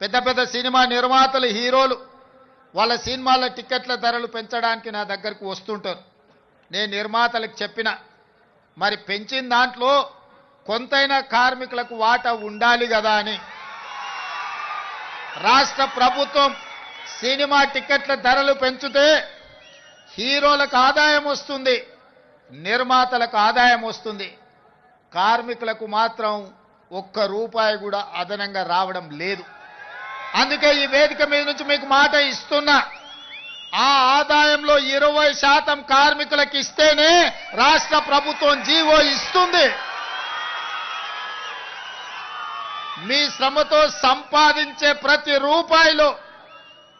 పెద్ద పెద్ద సినిమా నిర్మాతలు హీరోలు వాళ్ళ సినిమాల టికెట్ల ధరలు పెంచడానికి నా దగ్గరకు వస్తుంటారు. నేను నిర్మాతలకు చెప్పిన మరి పెంచిన దాంట్లో కొంతైనా కార్మికులకు వాటా ఉండాలి కదా అని. రాష్ట్ర ప్రభుత్వం సినిమా టికెట్ల ధరలు పెంచితే హీరోలకు ఆదాయం వస్తుంది నిర్మాతలకు ఆదాయం వస్తుంది. కార్మికులకు మాత్రం ఒక్క రూపాయి కూడా అదనంగా రావడం లేదు. అందుకే ఈ వేదిక మీద నుంచి మీకు మాట ఇస్తున్నా. ఆ ఆదాయంలో ఇరవై శాతం కార్మికులకు ఇస్తేనే రాష్ట్ర ప్రభుత్వం జీవో ఇస్తుంది. మీ శ్రమతో సంపాదించే ప్రతి రూపాయిలో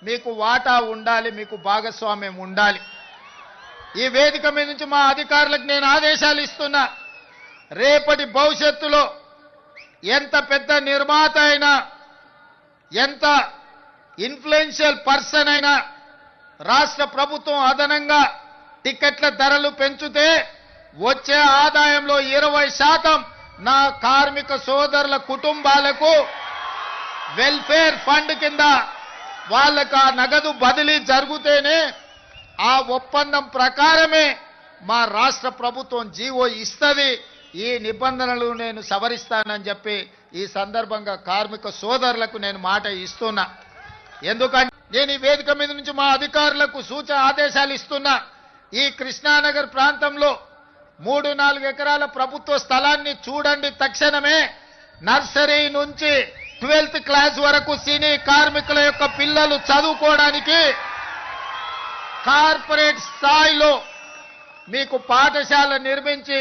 మీకు వాటా ఉండాలి మీకు భాగస్వామ్యం ఉండాలి. ఈ వేదిక మీద నుంచి మా అధికారులకు నేను ఆదేశాలు ఇస్తున్నా. రేపటి భవిష్యత్తులో ఎంత పెద్ద నిర్మాత అయినా ఎంత ఇన్ఫ్లుయెన్షియల్ పర్సన్ అయినా రాష్ట్ర ప్రభుత్వం అదనంగా టికెట్ల ధరలు పెంచితే వచ్చే ఆదాయంలో ఇరవై శాతం నా కార్మిక సోదరుల కుటుంబాలకు వెల్ఫేర్ ఫండ్ కింద వాళ్ళకు ఆ నగదు బదిలీ జరిగితేనే ఆ ఒప్పందం ప్రకారమే మా రాష్ట్ర ప్రభుత్వం జీవో ఇస్తుంది. ఈ నిబంధనలు నేను సవరిస్తానని చెప్పి ఈ సందర్భంగా కార్మిక సోదరులకు నేను మాట ఇస్తున్నా. ఎందుకంటే నేను ఈ వేదిక మీద నుంచి మా అధికారులకు సూచన ఆదేశాలు ఇస్తున్నా. ఈ కృష్ణానగర్ ప్రాంతంలో మూడు నాలుగు ఎకరాల ప్రభుత్వ స్థలాన్ని చూడండి తక్షణమే. నర్సరీ నుంచి ట్వెల్త్ క్లాస్ వరకు సినీ కార్మికుల యొక్క పిల్లలు చదువుకోవడానికి కార్పొరేట్ స్థాయిలో మీకు పాఠశాల నిర్మించి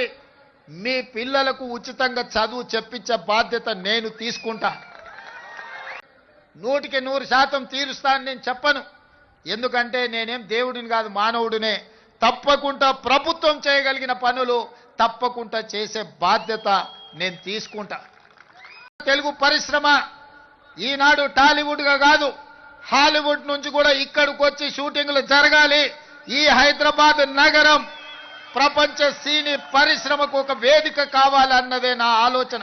మీ పిల్లలకు ఉచితంగా చదువు చెప్పించే బాధ్యత నేను తీసుకుంటా. నూటికి నూరు శాతం తీరుస్తాను నేను చెప్పను. ఎందుకంటే నేనేం దేవుడిని కాదు మానవుడినే. తప్పకుండా ప్రభుత్వం చేయగలిగిన పనులు తప్పకుండా చేసే బాధ్యత నేను తీసుకుంటా. తెలుగు పరిశ్రమ ఈనాడు టాలీవుడ్గా కాదు హాలీవుడ్ నుంచి కూడా ఇక్కడికి వచ్చి షూటింగ్లు జరగాలి. ఈ హైదరాబాద్ నగరం ప్రపంచ సినీ పరిశ్రమకు ఒక వేదిక కావాలన్నదే నా ఆలోచన.